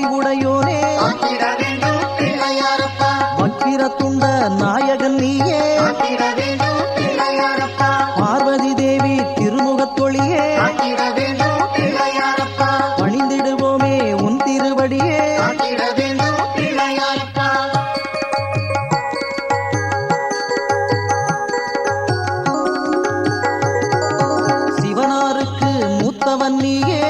அறிவுடையோரே வக்கிர துண்ட நாயகன் நீயே. பார்வதி தேவி திருமுகத்தொழியே பணிந்திடுவோமே உன் திருவடியே. சிவனாருக்கு மூத்தவன் நீயே.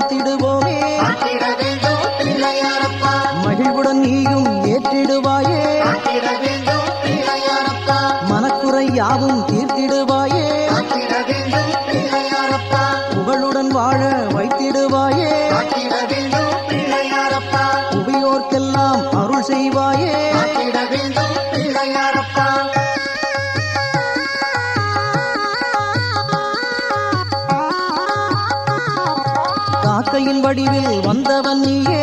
வாழ்த்திடுவோமே மகிழ்வுடன் நீயும் ஏற்றிடுவாயே. மனக்குறை யாவும் தீர்த்திடுவாயே. பாதையின் வடிவில் வந்தவன் நீயே.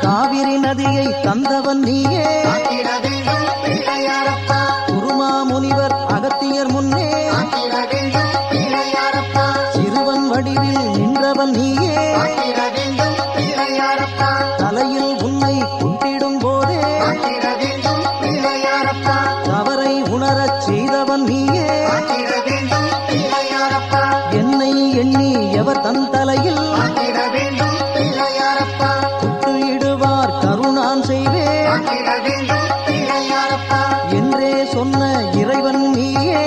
காவிரி நதியை தந்தவன் நீயே. குருமா முனிவர் அகத்தியர் முன்னே. சிறுவன் வடிவில் நின்றவன் நீயே. சொன்ன இறைவன் நீயே.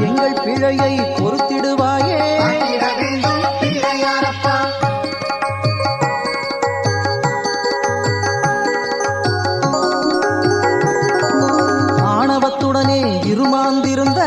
எங்கள் பிழையை பொறுத்திடுவாயே. ஆணவத்துடனே இருமாந்திருந்த